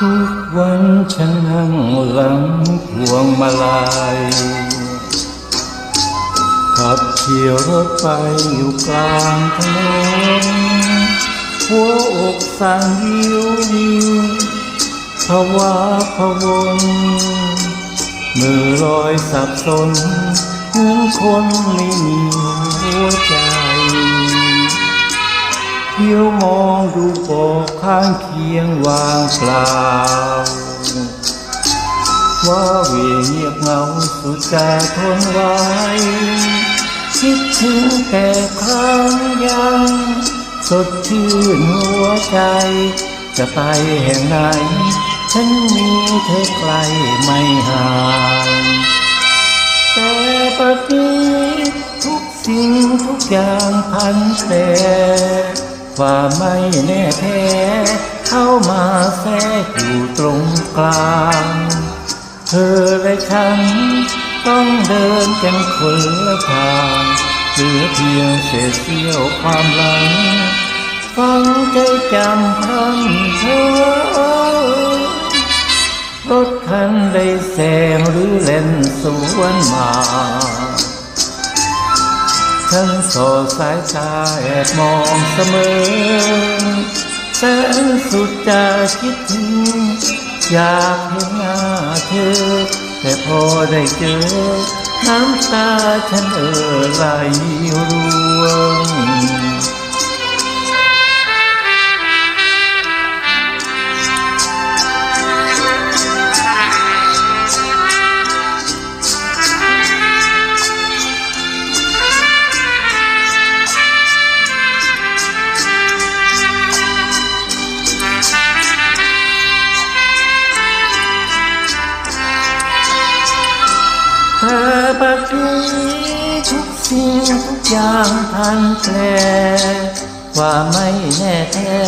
ทุกวันฉันนั่งหลังพวงมาลัยขับเที่ยวรถไฟอยู่กลางถนนหัวอกสั่นวิววิวภาวะพะวนมือลอยสับสนเหมือนคนไม่มีหัวใจ เที่ยวมองดูบอกข้างเคียงวางเปล่า ว่าเวเงียบเหงาสุดจะทนไว้ คิดถึงแต่ครั้งยังสดชื่นหัวใจ จะไปแห่งไหน ฉันมีเธอใกลไม่ห่างแต่ปัจจุบันทุกสิ่งทุกอย่างพันแปร ความไม่แน่แท้เข้ามาแทรกอยู่ตรงกลาง เธอและฉันต้องเดินกันคนละทางเหลือเพียงเศษเสี้ยวความหลังฟังใจจำคำเธอรถคันใดแซงหรือเล่นสวนมา ฉันสอดสายตาแอบมองเสมอแสนสุดจะคิดถึงอยากเห็นหน้าเธอ แต่พอได้เจอ น้ำตาฉันเอ่อไหลรวง บัดนี้ทุกสิ่งทุกอย่างพันแปรความไม่แน่แท้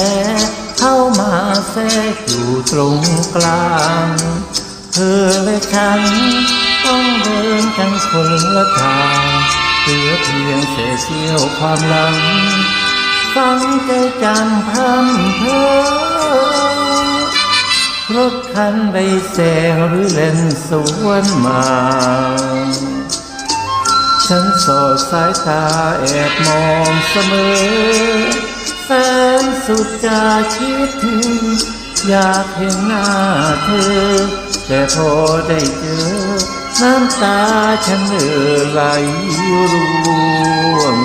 เข้ามาแทรกอยู่ตรงกลางเธอและฉันต้องเดินกันคนละทางเหลือเพียงเศษเสี้ยวความหลังฟังใจจำพร่ำเพอ รถคันใดแซงหรือเล่นสวนมา ฉันสอดสายตาแอบมองเสมอแสนสุดจะคิดถึงอยากเห็นหน้าเธอ แต่พอได้เจอ น้ำตาฉันเอ่อไหลร่วง